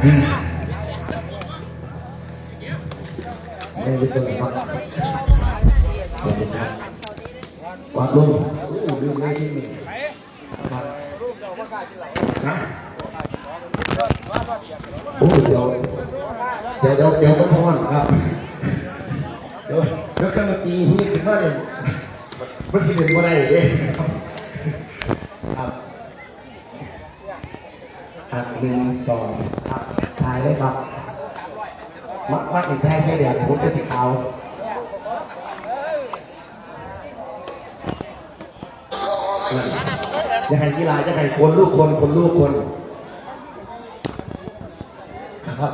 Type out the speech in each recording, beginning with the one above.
ไม่รู้ตัวครับขอบคุณครับวัดลงอู้ลืมเลยที่นี่ครับนะโอ้เดี๋ยวเดี๋ยวเดี๋ยวเดี๋ยวก็พอนครับ เดี๋ยวเดี๋ยวเครื่องดนตรีนี่ขึ้นมาเนี่ยมันสิเด่นบ่ได้เองครับอันหนึ่งสองครับถ่ายเลยครับ มัดมัดอีกแท้เสีย เดียวผมเป็นสีขาวจะให้กีฬาจะให้คนลูกคนคนลูกคนครับ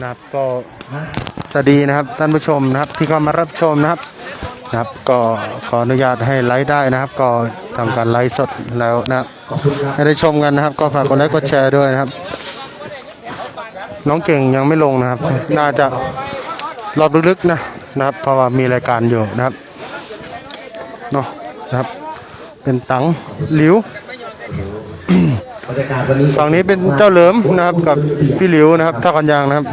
นะครับก็ฮะสวัสดีนะครับท่านผู้ชมนะครับที่เข้ามารับชมนะครับนะครับ ก็ขออนุญาตให้ไลฟ์ได้นะครับ ก็ทำการไลฟ์สดแล้วนะครับขอบคุณครับให้ได้ชมกันนะครับ ก็ฝากกดไลค์กดแชร์ด้วยนะครับ น้องเก่งยังไม่ลงนะครับ น่าจะรอบลึกๆนะนะครับ เพราะว่ามีรายการอยู่นะครับเนาะนะครับ เป็นตังหลิวฝั่งนี้เป็นเจ้าเหลิมนะครับกับพี่หลิวนะครับท่ากันยางนะครับ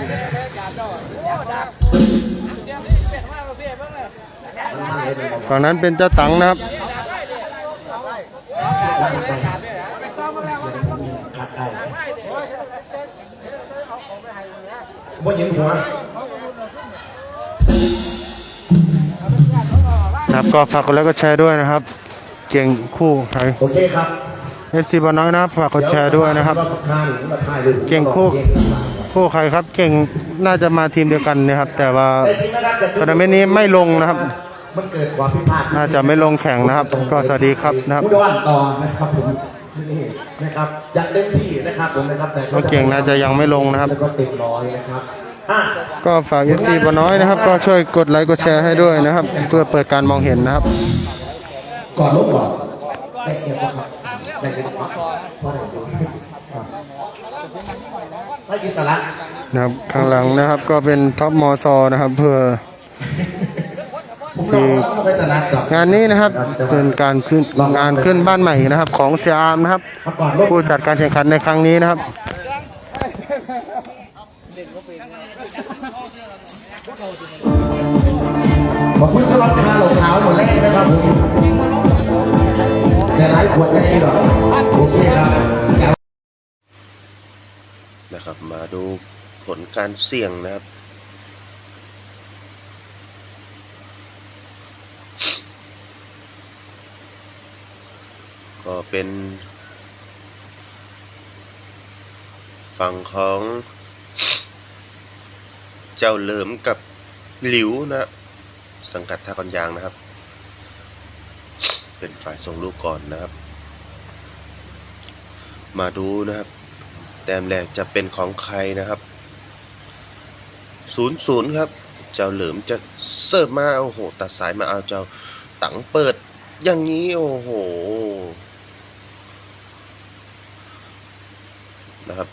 ฝั่งนั้นเป็นเจ้าตังนะครับ บ่ยินหัวนะครับก็ฝากกดไลค์กดแชร์ด้วยนะครับ เก่งคู่ใครโอเคครับเอฟซีบอลน้อยนะครับฝากกดแชร์ด้วยนะครับ เก่งคู่คู่ใครครับ เก่งน่าจะมาทีมเดียวกันนะครับ แต่ว่าทัวร์นาเมนต์นี้ไม่ลงนะครับมันเกิดความผิดพลาดน่าจะไม่ลงแข่งนะครับ ก็สวัสดีครับนะครับผู้ดอนต่อนะครับผม นี่นะครับยัดเต็มที่นะครับผมนะครับแต่น้องเก่งน่าจะยังไม่ลงนะครับแล้วก็เต็มร้อยนะครับอะก็ฝากเอฟซีบอลน้อยนะครับ ก็ช่วยกดไลค์กดแชร์ให้ด้วยนะครับ เพื่อเปิดการมองเห็นนะครับ ก่อนลบก่อนได้เก็บแล้วครับได้เก็บแล้วครับเพราะอะไรครับใช่กิสระนะครับข้างหลังนะครับก็เป็นท็อปมอซอนะครับ เพื่อ ผมลองแล้วไม่เคยถนัดกับงานนี้นะครับเป็นการขึ้นงานขึ้นบ้านใหม่นะครับของเซียอาร์มนะครับมาก่อนลบผู้จัดการแข่งขันในครั้งนี้นะครับขอบคุณสำหรับคาเหลาขาวหมดแรกนะครับผมแต่หลายขวดไม่ได้หรอกโอเคครับนะครับมาดูผลการเสี่ยงนะครับ ก็เป็น ฝั่งของเจ้าเหลิมกับหลิวนะ สังกัดท่ากันยางนะครับ เป็นฝ่ายส่งลูกก่อนนะครับ มาดูนะครับ แต้มแรกจะเป็นของใครนะครับศูนย์ศูนย์ครับ เจ้าเหลิมจะเสิร์ฟมา โอ้โห ตัดสายมาเอาเจ้าตังเปิด อย่างนี้ โอ้โห นะครับ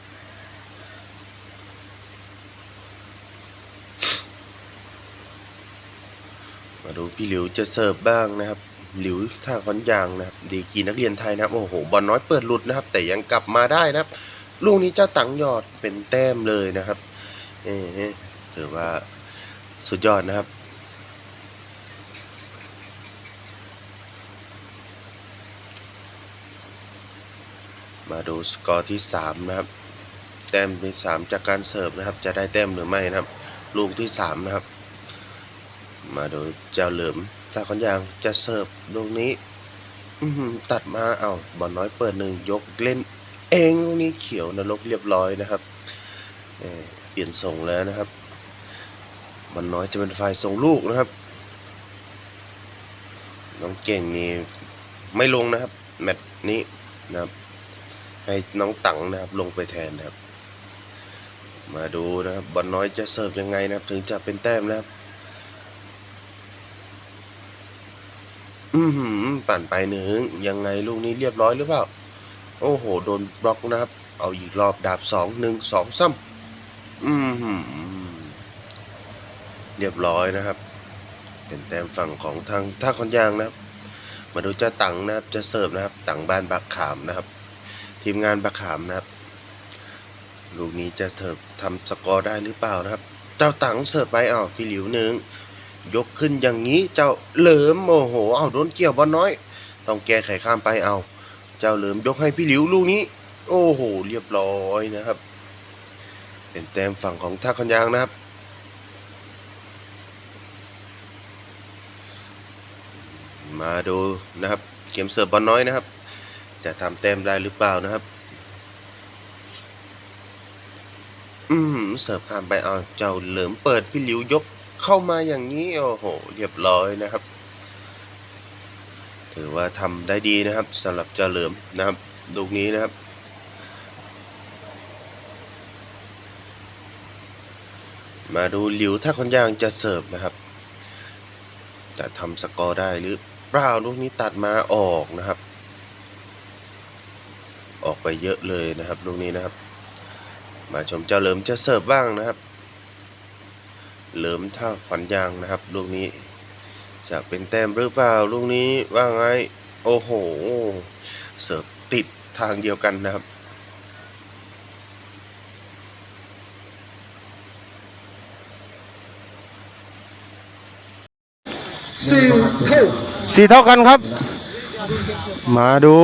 มาดูพี่หลิวจะเสิร์ฟบ้างนะครับ หลิวท่าขอนยางนะครับดีกีนักเรียนไทยนะครับ โอ้โหบอลน้อยเปิดหลุดนะครับ แต่ยังกลับมาได้นะครับ ลูกนี้เจ้าตังหยอดเป็นแต้มเลยนะครับ เอ๊ะถือว่าสุดยอดนะครับ มาดูสกอร์ที่ 3 นะครับ แต้มที่3จากการเสิร์ฟนะครับ จะได้แต้มหรือไม่นะครับ ลูกที่ 3 นะครับ มาดูเจ้าเหลิมตาขอนยางจะเสิร์ฟลูกนี้ตัดมาเอาบอลน้อยเปิดหนึ่งยกเล่นเองลูกนี้เขียวนรกเรียบร้อยนะครับเเปลี่ยนทรงแล้วนะครับบอลน้อยจะเป็นฝ่ายส่งลูกนะครับ น้องเก่งนี่ไม่ลงนะครับ แมตช์นี้นะครับ ให้น้องตังนะครับลงไปแทนนะครับ มาดูนะครับบอลน้อยจะเสิร์ฟยังไงนะครับ ถึงจะเป็นแต้มนะครับอือหือปั่นไปหนึ่งยังไงลูกนี้เรียบร้อยหรือเปล่า โอ้โห โดนบล็อกนะครับ เอาอีกรอบดาบสองหนึ่งสองซ้ำอือหือเรียบร้อยนะครับ เป็นแต้มฝั่งของทางท่าคอนยางนะครับ มาดูเจ้าตังนะครับ จะเสิร์ฟนะครับ ตังบ้านบักขามนะครับ ทีมงานประขามนะครับ ลูกนี้จะเถิบทำสกอร์ได้หรือเปล่านะครับ เจ้าตังเสิร์ฟไปอ้าวพี่หลิวหนึ่งยกขึ้นอย่างนี้เจ้าเหลิมโอ้โหเอาโดนเกี่ยวบอลน้อย ต้องแก้ไขข้ามไปเอา เจ้าเหลิมยกให้พี่หลิวลูกนี้ โอ้โห เรียบร้อยนะครับ เป็นแต้มฝั่งของท่าคันยางนะครับ มาดูนะครับ เกมเสิร์ฟบอลน้อยนะครับ จะทำแต้มได้หรือเปล่านะครับ อืมเสิร์ฟข้ามไปเอาเจ้าเหลิมเปิดพี่หลิวยกเข้ามาอย่างนี้โอ้โห เรียบร้อยนะครับ ถือว่าทำได้ดีนะครับสำหรับเจ้าเหลิมนะครับลูกนี้นะครับมาดูหลิวถ้าคนยางจะเสิร์ฟนะครับ จะทำสกอร์ได้หรือเปล่าลูกนี้ตัดมาออกนะครับ ไปเยอะเลยนะครับลูกนี้นะครับ มาชมเจ้าเหลิมจะเสิร์ฟบ้างนะครับ เหลิมท่าขวัญยางนะครับลูกนี้จะเป็นแต้มหรือเปล่าลูกนี้ว่าไงโอ้โห เสิร์ฟติดทางเดียวกันนะครับสี่เท่าสีเท่ากันครับ มาดู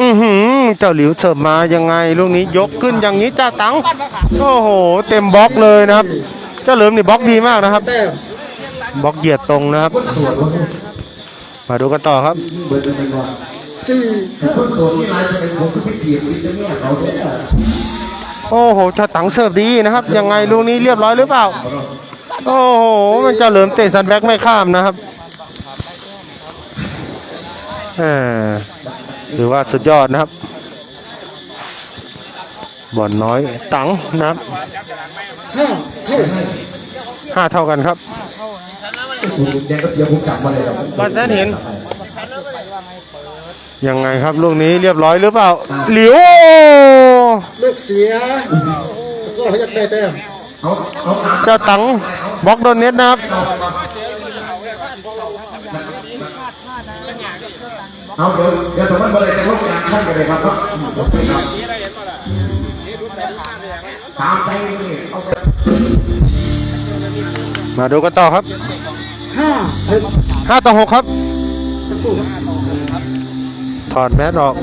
อือหือ เจ้าหลิวเสิร์ฟมายังไงลูกนี้ยกขึ้นอย่างนี้จ้าตัง โอ้โห เต็มบล็อกเลยนะครับ เจ้าเหลิมนี่บล็อกดีมากนะครับแต้มบล็อกเหยียดตรงนะครับ มาดูกันต่อครับเบอร์เป็นก่อนสี่คนส่วนที่ลายเป็นผมก็ไปจีบอีกเนี่ยเขาเนี่ยโอ้โหชาตังเสิร์ฟดีนะครับ ยังไงลูกนี้เรียบร้อยหรือเปล่า โอ้โห มันเจะเหลิมเตะซันแบ็กไม่ข้ามนะครับ ถือว่าสุดยอดนะครับบอลน้อยตังนะครับห้าเท่าห้าเท่ากันครับคุณแดงก็เสียผมกลับมาเลยครับบอลแซนเห็น ยังไงครับลูกนี้เรียบร้อยหรือเปล่า หลิวลูกเสียก็เขาจะได้แต้มเอาเอาตามเจ้าตังบล็อกโดนเน็ตนะครับ เอาเดี๋ยวเดี๋ยวสมมติว่าอะไรจะลดการขั้นกันเลยครับครับโอเครับตามใจนี่เอาไปมาดูกันต่อครับห้าห้าต่อหกครับ ถอดแมสออก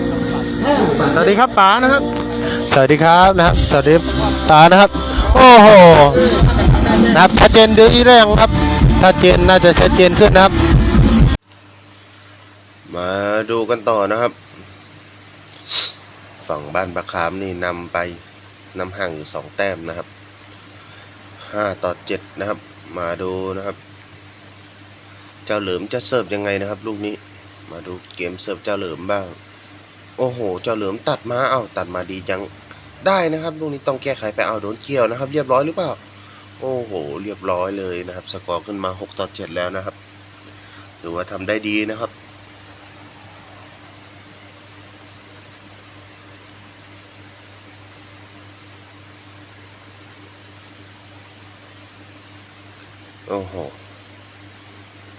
สวัสดีครับป๋านะครับ สวัสดีครับนะครับสวัสดีป๋านะครับ โอ้โหนะครับชัดเจนดูอีกแล้วยังครับชัดเจนน่าจะชัดเจนขึ้นนะครับ มาดูกันต่อนะครับ ฝั่งบ้านประคามนี่นำไปนำห่างอยู่สองแต้มนะครับห้าต่อเจ็ดนะครับ มาดูนะครับ เจ้าเหลิมจะเสิร์ฟยังไงนะครับ ลูกนี้ มาดูเกมเสิร์ฟเจ้าเหลิมบ้าง โอ้โห เจ้าเหลิมตัดมาเอ้าตัดมาดีจังได้นะครับลูกนี้ต้องแก้ไขไปเอาโดนเกี่ยวนะครับ เรียบร้อยหรือเปล่า โอ้โห เรียบร้อยเลยนะครับ สกอร์ขึ้นมา 6 ต่อ 7 แล้วนะครับถือว่าทำได้ดีนะครับ โอ้โห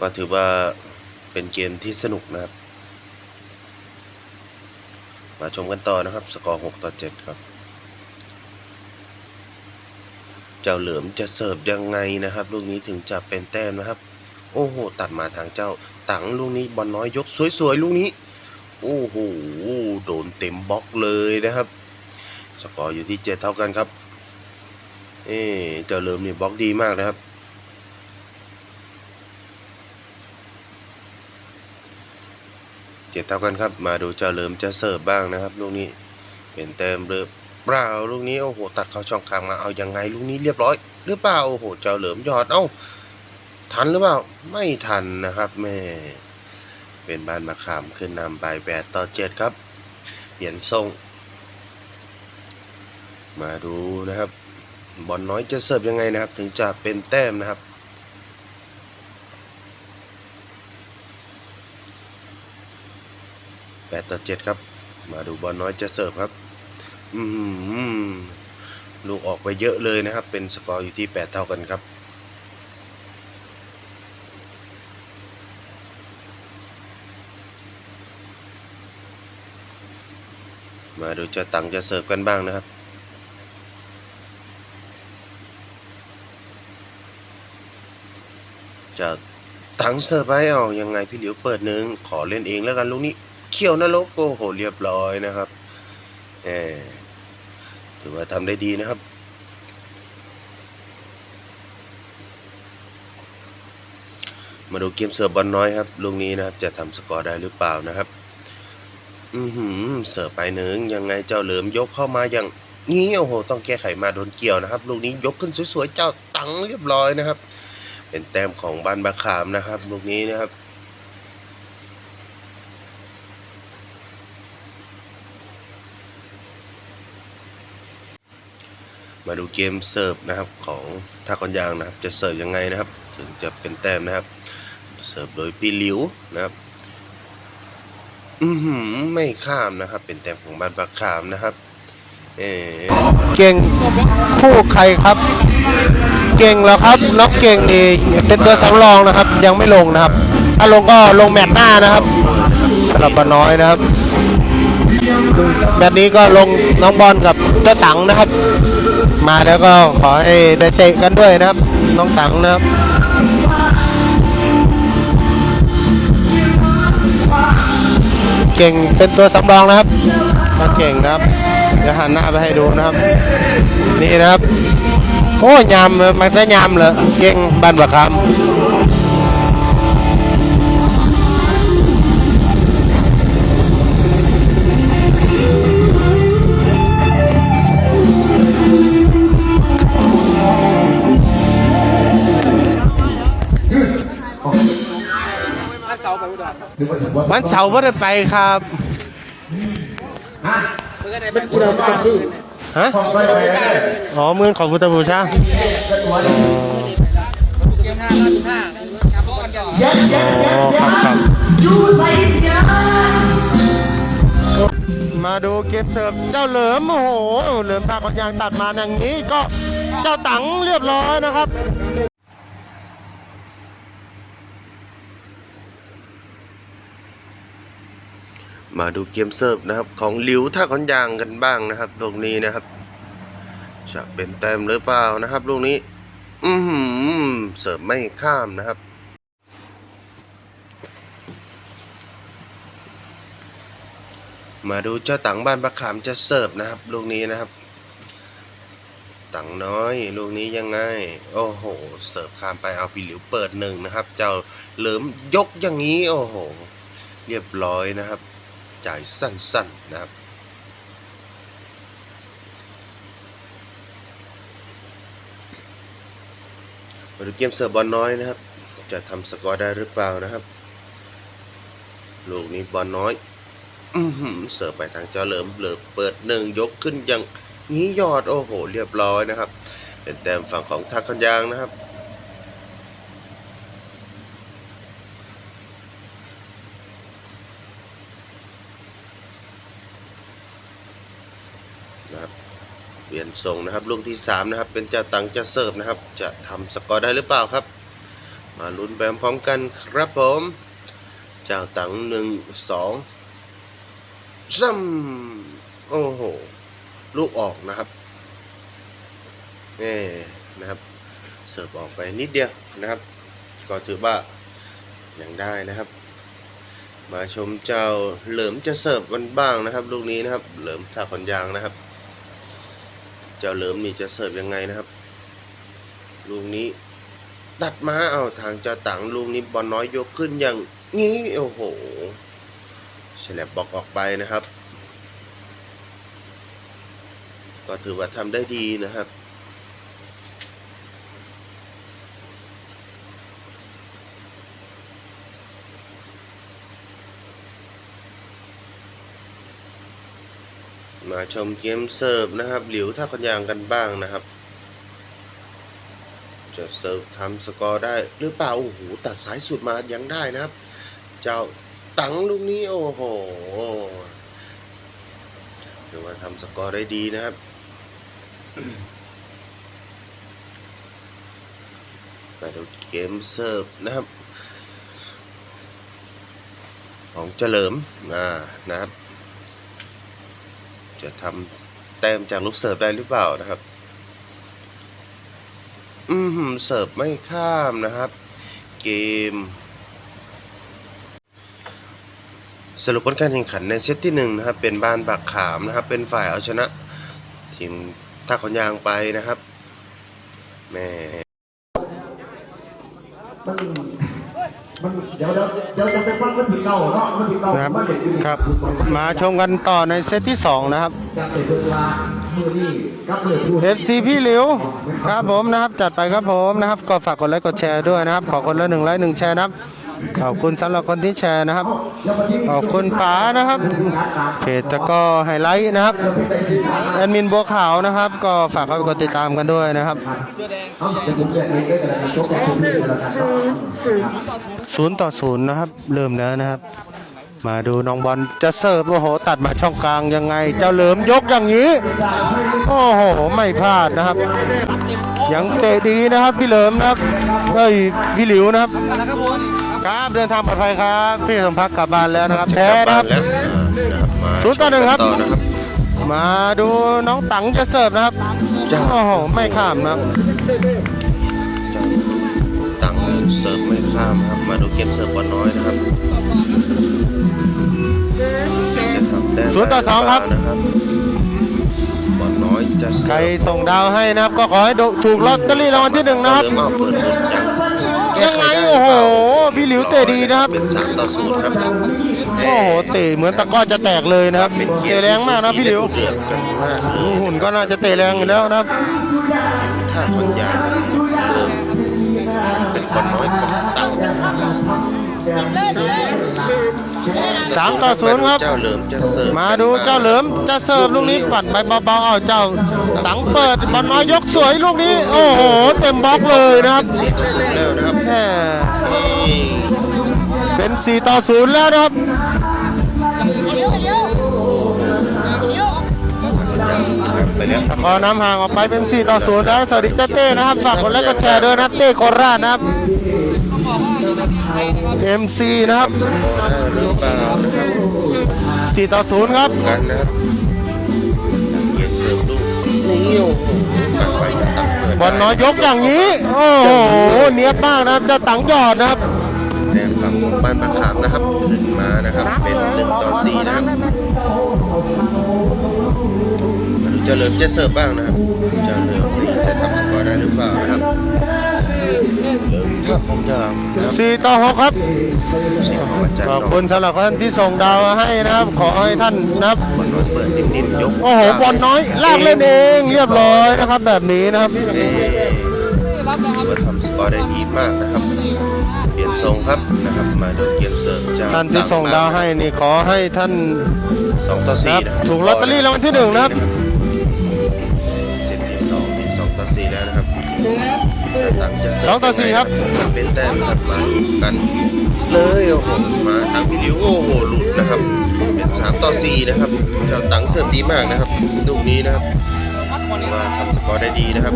ก็ถือว่าเป็นเกมที่สนุกนะครับ มาชมกันต่อนะครับ สกอร์ 6 ต่อ 7 ครับ เจ้าเหลิมจะเสิร์ฟยังไงนะครับ ลูกนี้ถึงจะเป็นแต้มนะครับ โอ้โห ตัดมาทางเจ้าตังลูกนี้บอลน้อยยกสวยๆ ลูกนี้ โอ้โห โดนเต็มบล็อกเลยนะครับ สกอร์อยู่ที่เจ็ดเท่ากันครับ เอ๊เจ้าเหลิมนี่บล็อกดีมากนะครับ จ็ดเท่ากันครับ มาดูเจ้าเหลิมจะเสิร์ฟบ้างนะครับลูกนี้เป็นแต้มเรือเปล่าลูกนี้โอ้โหตัดเข้าช่องกลางมาเอายังไงลูกนี้เรียบร้อย หรือเปล่าโอ้โหเจ้าเหลิมยอดเอ้าทันหรือเปล่าไม่ทันนะครับแม่เป็นบ้านมะขามขึ้นนำไปแปดต่อเจ็ดครับ เปลี่ยนทรง มาดูนะครับบอลน้อยจะเสิร์ฟยังไงนะครับ ถึงจะเป็นแต้มนะครับ แปดต่อเจ็ดครับ มาดูบอลน้อยจะเสิร์ฟครับ อืมลูกออกไปเยอะเลยนะครับ เป็นสกอร์อยู่ที่แปดเท่ากันครับมาดูจ้าตังจะเสิร์ฟกันบ้างนะครับ จะตังเสิร์ฟไปเอายังไงพี่เหลียวเปิดหนึ่งขอเล่นเองแล้วกันลูกนี้ เขี้ยวนรกโอ้โหเรียบร้อยนะครับแหมถือว่าทำได้ดีนะครับ มาดูเกมเสิร์ฟบอลน้อยครับลูกนี้นะครับ จะทำสกอร์ได้หรือเปล่านะครับ อือหือเสิร์ฟไปหนึ่งยังไงเจ้าเหลิมยกเข้ามาอย่างนี้โอ้โหต้องแก้ไขมาโดนเกี่ยวนะครับ ลูกนี้ยกขึ้นสวยๆเจ้าตังเรียบร้อยนะครับ เป็นแต้มของบ้านบาขามนะครับ ลูกนี้นะครับ มาดูเกมเสิร์ฟนะครับของท่ากอนยางนะครับ จะเสิร์ฟยังไงนะครับ ถึงจะเป็นแต้มนะครับ เสิร์ฟโดยพี่หลิวนะครับ อือหือไม่ข้ามนะครับ เป็นแต้มของบ้านบาขามนะครับ เออเก่งคู่ใครครับ เก่งแล้วครับน้องเก่งนี่เป็นตัวสำรองนะครับ ยังไม่ลงนะครับ ถ้าลงก็ลงแมตช์หน้านะครับสำหรับบอลน้อยนะครับแมตช์นี้ก็ลงน้องบอลกับเจ้าตังนะครับ มาแล้วก็ขอให้ได้เตะกันด้วยนะครับน้องสังนะครับเก่งเป็นตัวสำรองนะครับมาเก่งนะครับเดี๋ยวหันหน้าไปให้ดูนะครับ นี่นะครับโอ้ยำมันจะยำเหรอเก่งบ้านบะคำ วันเสาร์ว่าได้ไปครับฮะของใส่ไปได้อ๋อเมืองของพุทธบูชา yes yes อ๋อ yes ครับครับยูใส่เสียมาดูเกมเสิร์ฟเจ้าเหลิมโอ้โหเหลิมตากยางตัดมาอย่างนี้ก็เจ้าตังเรียบร้อยนะครับ มาดูเกมเสิร์ฟนะครับ ของหลิวท่าขอนยางกันบ้างนะครับลูกนี้นะครับ จะเป็นแต้มหรือเปล่านะครับลูกนี้ อือหือเสิร์ฟไม่ข้ามนะครับมาดูเจ้าตังบ้านประขามจะเสิร์ฟนะครับลูกนี้นะครับ ตังน้อยลูกนี้ยังไง โอ้โห เสิร์ฟข้ามไปเอาปีหลิวเปิดหนึ่งนะครับ เจ้าเหลิมยกอย่างนี้ โอ้โห เรียบร้อยนะครับ จ่ายสั้นๆนะครับ มาดูเกมเสิร์ฟบอลน้อยนะครับ จะทำสกอร์ได้หรือเปล่านะครับ ลูกนี้บอลน้อยเสิร์ฟไปทางเจ้าเหลิมเหลิมเปิดหนึ่งยกขึ้นอย่างนี้ยอดโอ้โห เรียบร้อยนะครับ เป็นแต้มฝั่งของทักขันยางนะครับ นะครับเปลี่ยนทรงนะครับ ลูกที่ 3 นะครับ เป็นเจ้าตังจะเสิร์ฟนะครับ จะทำสกอร์ได้หรือเปล่าครับ มาลุ้นไปพร้อมกันครับผม เจ้าตังหนึ่งสองซ้ำโอ้โห ลูกออกนะครับนี่นะครับ เสิร์ฟออกไปนิดเดียวนะครับ ก็ถือว่ายังได้นะครับ มาชมเจ้าเหลิมจะเสิร์ฟกันบ้างนะครับ ลูกนี้นะครับ เหลิมท่าขอนยางนะครับ เจ้าเหลิมนี่จะเสิร์ฟยังไงนะครับ ลูกนี้ตัดมาเอาทางเจ้าตังลูกนี้บอลน้อยยกขึ้นอย่างงี้โอ้โหฉลับบอกออกไปนะครับ ก็ถือว่าทำได้ดีนะครับ มาชมเกมเสิร์ฟนะครับ หลิวท่าคนยางกันบ้างนะครับ จะเสิร์ฟทำสกอร์ได้หรือเปล่า โอ้โห ตัดสายสุดมายังได้นะครับ เจ้าตังลูกนี้ โอ้โหถือว่าทำสกอร์ได้ดีนะครับมาดูเกมเสิร์ฟนะครับ ของเฉลิม อ่า นะครับ จะทำแต้มจากลูกเสิร์ฟได้หรือเปล่านะครับ อืมเสิร์ฟไม่ข้ามนะครับ เกม สรุปผลการแข่งขันในเซตที่หนึ่งนะครับ เป็นบ้านบักขามนะครับ เป็นฝ่ายเอาชนะ ทีมท่าขนยางไปนะครับแม่มันมันเดี๋ยวเดี๋ยวเดี๋ยวจะไป ฟังมันทีเก่าเนาะมันทีเก่านะครับมันเด็กอยู่นี่ ครับ มาชมกันต่อในเซตที่สองนะครับ จะเป็นเวลามือนี่กับเลยผู้ FC พี่หลิวครับผมนะครับ จัดไปครับผมนะครับ ก็ฝากกดไลค์กดแชร์ด้วยนะครับ ขอคนละหนึ่งไลค์หนึ่งแชร์นะครับ ขอบคุณสำหรับคนที่แชร์นะครับ ขอบคุณป๋านะครับเพจตะกร้อไฮไลท์นะครับแอดมินบัวขาวนะครับ ก็ฝากเข้าไปกดติดตามกันด้วยนะครับศูนย์ต่อศูนย์นะครับ เริ่มแล้วนะครับ มาดูน้องบอลจะเสิร์ฟโอ้โห ตัดมาช่องกลางยังไง เจ้าเหลิมยกอย่างนี้ โอ้โห ไม่พลาดนะครับยังเตะดีนะครับ พี่เหลิมนะครับเอ้ยพี่หลิวนะครับ ครับเดินทางปลอดภัยครับ พี่สมพักดิ์กลับบ้านแล้วนะครับแพ้นะครับแล้วอ่านะครับมาศูนย์ต่อหนึ่งครับ ต่อนะครับ มาดูน้องตังจะเสิร์ฟนะครับจ้าโอ้โหไม่ข้ามนะครับตังเสิร์ฟไม่ข้ามครับ มาดูเกมเสิร์ฟบอลน้อยนะครับจะทำแต้มศูนย์ต่อสองครับนะครับบอลน้อยจะใครเสิร์ฟส่งดาวให้นะครับ ก็ขอให้ดูถูกลอตเตอรี่รางวัลที่หนึ่งนะครับเริ่มเอาเปิดหมดยังแก้ ยังไขไงด้โอ้โหเปล่าพี่หลิวเตะดีนะครับเป็นสามต่อศูนย์ครับโอ้โหเตะเหมือนตะกร้อจะแตกเลยนะครับเป็นเกเตะแรงมากนะพี่หลิวเดือดกันมากเลดูยหุ่นก็น่าจะเตะแรงอยู่แล้วนะครับถ้าคนยางเริ่มเป็นบอลน้อยกับตัง สามต่อศูนย์ครับ เจ้าเหลิมจะเสิร์ฟมาดูเจ้าเหลิมจะเสิร์ฟลูกนี้ปัดไปเบาๆเอาเจ้าตังเปิดบอลน้อยยกสวยลูกนี้ โอ้โห เต็มบล็อกเลยนะครับสี่ต่อศูนย์แล้วนะครับแหมนี่เป็น4ต่อ0แล้วนะครับครับไปแล้วก็นำห่างออกไปเป็น 4 ต่อ0แล้วสวัสดีเจ้าเต้นะครับ ฝากกดไลค์กดแชร์ด้วยนะครับเต้โคราชนะครับ MC นะครับสกอร์ได้หรือเปล่านะครับ4ต่อ0ครับ กันนะครับเกียรติเสิร์ฟลูกนี่โอ้โหปัดไปกับตังเปิดบอลน้อยยกอย่างนี้ โอ้โห เนียบมากนะครับเจะตังหยอดนะครับแซงฝั่งของบ้านมะขามนะครับขึ้นมานะครับ เป็นหนึ่งต่อสี่นะครับมาดูเจริญจะเสิร์ฟบ้างนะครับ เริ่มท่าของยางนะครับ4ต่อ6ครับ สิบของอาจารย์ขอบน้องคุณสำหรับท่านที่ส่งดาวให้นะครับ ขอให้ท่านนะครับ บอลน้อยเปิดนิ่มๆยกโอ้โหบอลน้อยลากเล่นเองเรียบร้อยนะครับ แบบนี้นะครับ เอ่อถือว่าทำสกอร์ได้ดีมากนะครับ เปลี่ยนทรงครับนะครับมาดูเกมเสิร์ฟจากท่านที่ส่งดาวให้นี่ขอให้ท่าน สองต่อสี่คนะรับถูกลอตเตอรี่รางวัลที่หนึ่งนะครับเซตที่สองมีสองต่อสี่แล้วนะครับ แต่ตังจะเร์ฟสองต่อสี่ครับจะเป็นแต้มครับมาดูกันเลยโอ้โหมาทางพี่ลิวโอ้โหหลุดนะครับ เป็นสามต่อสี่นะครับเจ้าตังเสิร์ฟดีมากนะครับลูกนี้นะครับมาทำสกอร์ได้ดีนะครับ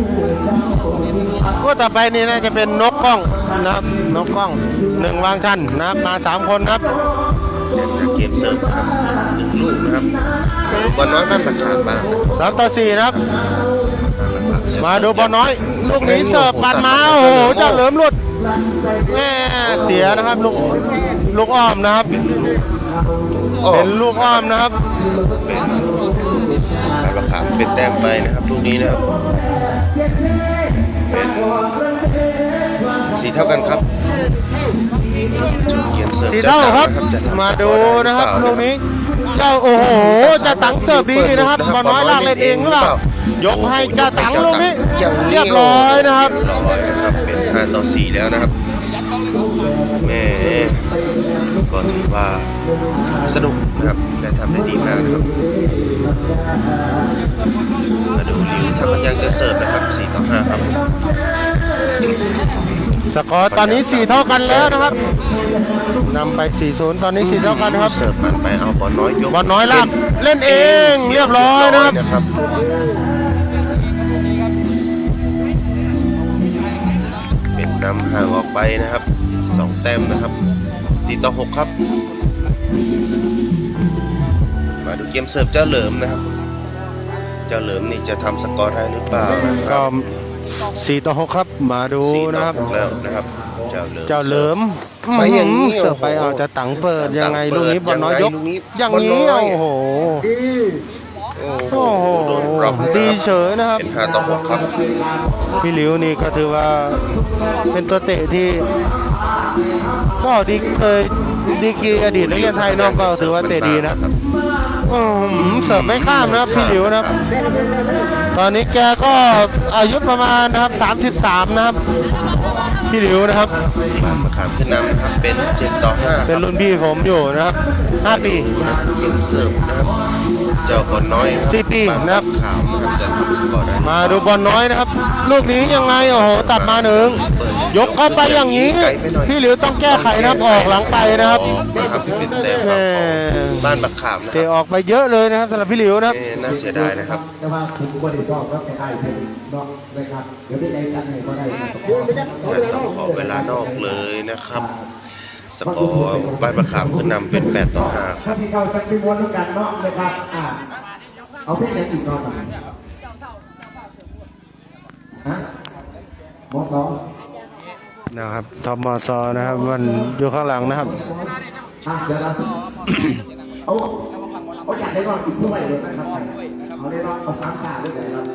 ก็ต่อไปนี่น่าจะเป็นนกกล้องนะครับนกกล้องหนึ่งวางชันนะครับมาสามคนครับจากเกมเสิร์ฟนะครับหนึ่งลูกนะครับสรุปบอลน้อยบ้านประคามบ้างนะครับสามต่อสี่นะครับประคา มมาดูบอลน้อย ลูกนี้เสิร์ฟปัดมาโอ้โหเจ้าเหลิมหลุดแม่เสียนะครับลูกลูกอ้อมนะครับโอ้เป็นลูกอ้อมนะครับเป็นบ้านประคามเป็นแต้มไปนะครับลูกนี้นะครับเป็นสีเท่ากันครับจบเกมเสิร์ฟสีเท่าครับจะทำมาดูนะครับสกอลูกได้หอเปานี้ เจ้าโอ้โหเจะตังเสิร์ฟดีนะครับบอลน้อยลากเล่นเองหรือเปล่า ยกให้เจ้าตังลูกนี้อย่างเรียบร้อยนะครับเรียบร้อยนะครับเป็น5ต่อ4แล้วนะครับแหม่ก็ถือว่าสนุกนะครับและทำได้ดีมากนะครับมาดูลิวถ้ามันยังจะเสิร์ฟนะครับ4ต่อ5ครับสกอร์ตอนนี้ 4 เท่ากันแล้วนะครับนำไป 4-0 ตอนนี้ 4 เท่ากันครับ เสิร์ฟมันไปเอาบอลน้อยยกบอลน้อยลากเล่นเอง เรียบร้อยนะครับ นะครับเป็นนำห่างออกไปนะครับสองแต้มนะครับสี่ต่อหกครับ มาดูเกมเสิร์ฟเจ้าเหลิมนะครับ เจ้าเหลิมนี่จะทำสกอร์ได้หรือเปล่านะคก็รับ สี่ต่อหกครับ มาดูสี่ต่นะอครับ หกแล้วนะครับ เจ้าเหลิม เจ้าเหลิมไปอย่างนี้เสิร์ฟไปโอ้โหเอาจะตังเปิดยังไงตังเปิดลูกนี้บอลน้อยยกยังไงลูกนี้อย่างบอลนี้น้อยโอ้โห โอ้โอ้โหโดนปรับ ดีเฉยนะครับเป็นห้าต่อหกครับพี่หลิวนี่ก็ถือว่าเป็นตัวเตะที่ก็ดีเคยดีกรีอดีตนักเรียนไทยนอกก็ถือว่าเตะดีนะอื้อหือเสิร์ฟไม่ข้ามนะครับพี่หลิวนะครับ ตอนนี้แกก็อายุประมาณนะครับ 33 นะครับ พี่หลิวนะครับบานมะขามขึ้นนำนะครับเป็นเจ็ดต่อห้าเป็นรุ่นพี่ผมอยู่นะครับ5ปี นะครับเกมเสิร์ฟนะครับ เจ้าบอลน้อยนะครัสี่ปีนะครับ ขามนะครับจะทำสกอร์ได้มาดูบอลน้อยนะครับ ลูกนี้ยังไงโอ้โหตัดมาหนึ่งยกเข้าไปอย่างนี้ พี่หลิวต้องแก้ไขนะครับออกหลังไปนะครับ ออกนะครับเป็นแต้มฝั่งของบ้านมะขามนะคเตะรับออกไปเยอะเลยนะครับสำหรับพี่หลิวนะครับ เอ้น่าเสียดายนะครับ แต่ว่าผมก็ได้สอบแล้วไปได้เป็น เนาะนะครับเดี๋ยวได้ใจกันให้ก็ได้นะงั้นต้องขอเวลานอกเลยนะครับสกอร์บ้านมะขามขึ้นนำเป็น 8 ต่อ 5 ครับที่เขาจะไปวนกันเนาะนะครับอ่าเอาเพลงไหนอีกเนาะฮะหมอสองนะครับทอมมอซอนะครับมันอยู่ข้างหลังนะครับอะเดี๋ยวนะเอาเอาอยากได้ก่อนอีกถ้วยเลยนะครับเอาได้รอบเอาสามสามเลยครับ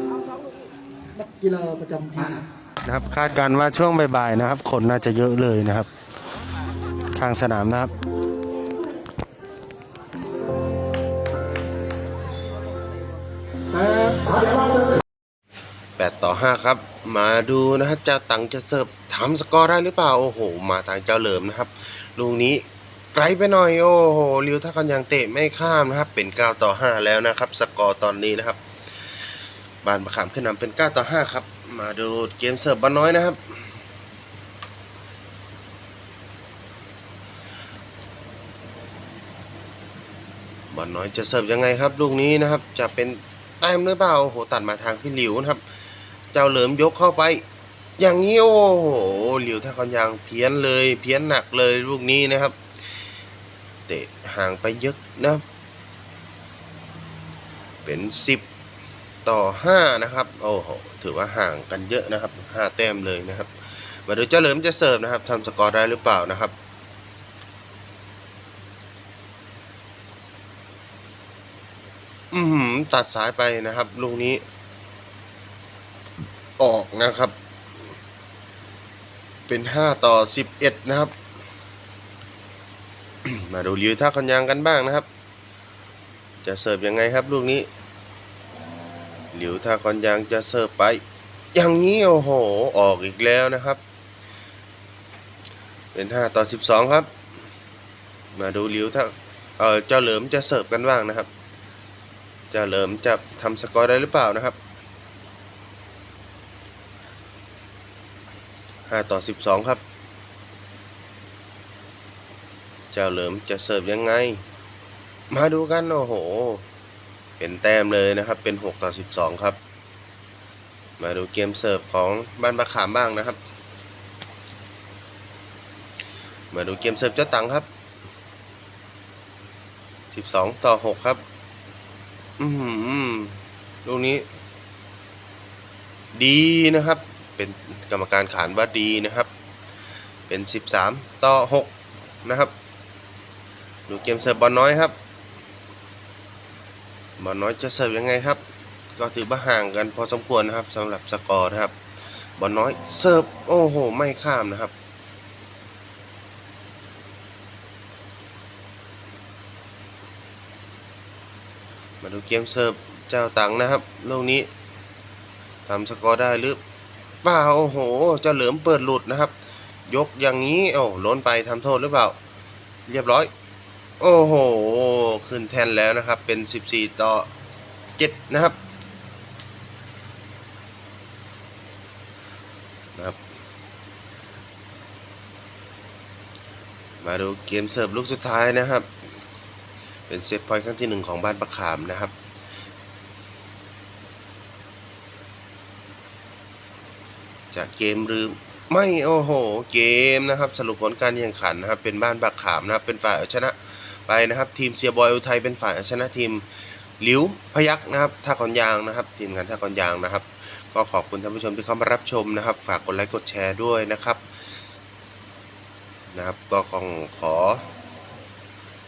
นักกีฬาประจำทีมนะครับคาดการณ์ว่าช่วงบ่ายๆนะครับ คนน่าจะเยอะเลยนะครับ ทางสนามนะครับ8ต่อ5ครับ มาดูนะครับเจ้าตังจะเสิร์ฟทำสกอร์ได้หรือเปล่า โอ้โห มาทางเจ้าเหลิมนะครับ ลูกนี้ไกลไปหน่อย โอ้โหลิวถ้ากันยังเตะไม่ข้ามนะครับ เป็น9ต่อ5แล้วนะครับ สกอร์ตอนนี้นะครับ บานประขามขึ้นนำเป็น 9 ต่อ 5 ครับ มาดูเกมเสิร์ฟบอลน้อยนะครับบอลน้อยจะเสิร์ฟยังไงครับ ลูกนี้นะครับ จะเป็นแต้มหรือเปล่า โห ตัดมาทางพี่หลิวนะครับ เจ้าเหลิมยกเข้าไป อย่างนี้โอ้โห หลิวถ้าคอนยางเพี้ยนเลย เพี้ยนหนักเลยลูกนี้นะครับ เตะห่างไปเยอะนะ เป็นสิบ ต่อห้านะครับ โอ้โห ถือว่าห่างกันเยอะนะครับห้าแต้มเลยนะครับ มาดูเจ้าเหลิมจะเสิร์ฟนะครับทำสกอร์ได้หรือเปล่านะครับอือหือตัดสายไปนะครับลูกนี้ ออกนะครับ เป็นห้าต่อสิบเอ็ดนะครับ มาดูลิวท่าคันยางกันบ้างนะครับ จะเสิร์ฟยังไงครับลูกนี้ หลิวท่าคนยางจะเสิร์ฟไป อย่างนี้โอ้โห ออกอีกแล้วนะครับ เป็นห้าต่อสิบสองครับ มาดูหลิวท่าเออเจ้าเหลิมจะเสิร์ฟกันบ้างนะครับจะเหลิมจะทำสกอร์ได้หรือเปล่านะครับ 5 ต่อ 12 ครับ เจ้าเหลิมจะเสิร์ฟยังไง มาดูกันโอ้โห เป็นแต้มเลยนะครับเป็น 6 ต่อ 12 ครับ มาดูเกมเสิร์ฟของบ้านบะขามบ้างนะครับ มาดูเกมเสิร์ฟเจ้าตังครับ 12 ต่อ 6 ครับ อืมลูกนี้ ดีนะครับ เป็นกรรมการขานว่าดีนะครับ เป็น 13 ต่อ 6 นะครับ ดูเกมเสิร์ฟบอลน้อยครับ บอลน้อยจะเสิร์ฟยังไงครับ ก็ถือว่าห่างกันพอสมควรนะครับสำหรับสกอร์นะครับบอลน้อยเสิร์ฟโอ้โห ไม่ข้ามนะครับ มาดูเกมเสิร์ฟเจ้าตังนะครับลูกนี้ทำสกอร์ได้หรือเปล่าโอ้โหเจ้าเหลิมเปิดหลุดนะครับ ยกอย่างนี้โอ้ล้นไปทำโทษหรือเปล่า เรียบร้อย โอ้โห ขึ้นแทนแล้วนะครับ เป็น 14 ต่อ 7 นะครับ นะครับ มาดูเกมเสิร์ฟลูกสุดท้ายนะครับ เป็นเซตพอยต์ครั้งที่หนึ่งของบ้านประขามนะครับจะเกมหรือไม่โอ้โห เกมนะครับ สรุปผลการแข่งขันนะครับ เป็นบ้านประขามนะครับ เป็นฝ่ายชนะ ไปนะครับ ทีมเซียบอยอุทัยเป็นฝ่ายชนะทีมหลิวพยักนะครับท่าคอนยางนะครับ ทีมงานท่าคอนยางนะครับ ก็ขอบคุณท่านผู้ชมที่เข้ามารับชมนะครับ ฝากกดไลค์กดแชร์ด้วยนะครับนะครับ ก็ขอขอ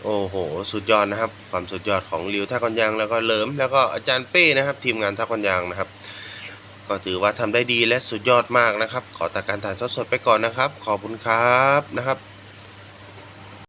โอ้โห สุดยอดนะครับ ความสุดยอดของหลิวท่าคอนยางแล้วก็เลิมแล้วก็อาจารย์เป้นะครับ ทีมงานท่าคอนยางนะครับ ก็ถือว่าทำได้ดีและสุดยอดมากนะครับ ขอตัดการถ่ายทอดสดไปก่อนนะครับ ขอบคุณครับนะครับ